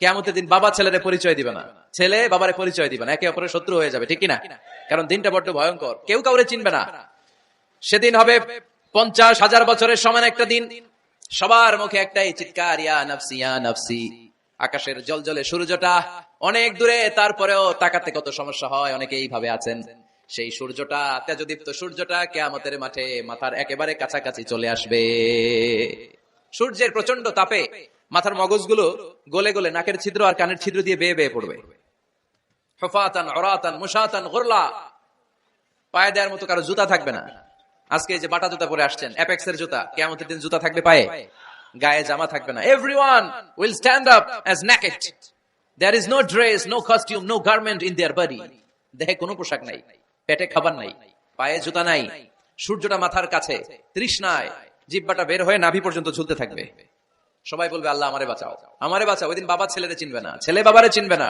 কেমতের দিন বাবা ছেলের পরিচয় দিবে না। ছেলে বাবারে পরিচয় দিবে না। একে অপরের শত্রু হয়ে যাবে, ঠিক কিনা? কারণ দিনটা বড্ড ভয়ঙ্কর। কেউ কাউরে চিনবে না। সেদিন হবে পঞ্চাশ হাজার বছরের সমান একটা দিন। সবার মুখে একটাই চিৎকার আকাশের জল জলে সূর্যটা অনেক দূরে, তারপরেও তাকাতে কত সমস্যা হয়, অনেকে এইভাবে আছেন। সেই সূর্যটা, তেজদীপ্ত সূর্যটা কেয়ামতের মাঠে মাথার একেবারে কাছাকাছি চলে আসবে। সূর্যের প্রচণ্ড তাপে মাথার মগজগুলো গলে গলে নাকের ছিদ্র আর কানের ছিদ্র দিয়ে বেয়ে বেয়ে পড়বে। হফাতান অরাতান মুসাতান গোরলা। পায়ে দেওয়ার মতো কারও জুতা থাকবে না। আজকে যে বাটা জুতা পরে আসছেন অ্যাপেক্স এর জুতা কেমতের দিন জুতা থাকবে পায়ে। গায়ে জামা থাকবে না। Everyone will stand up as naked there is no dress no costume no garment in their body দেহে কোনো পোশাক নাই, পেটে খাবার নাই, পায়ে জুতা নাই, সূর্যটা মাথার কাছে, তৃষ্ণায়, জিব্বাটা বের হয়ে নাভি পর্যন্ত ঝুলতে থাকবে। সবাই বলবে, আল্লাহ আমারে বাঁচাও। আমারে বাঁচাও, ওই দিন বাবা ছেলেরে চিনবে না, ছেলে বাবারে চিনবে না।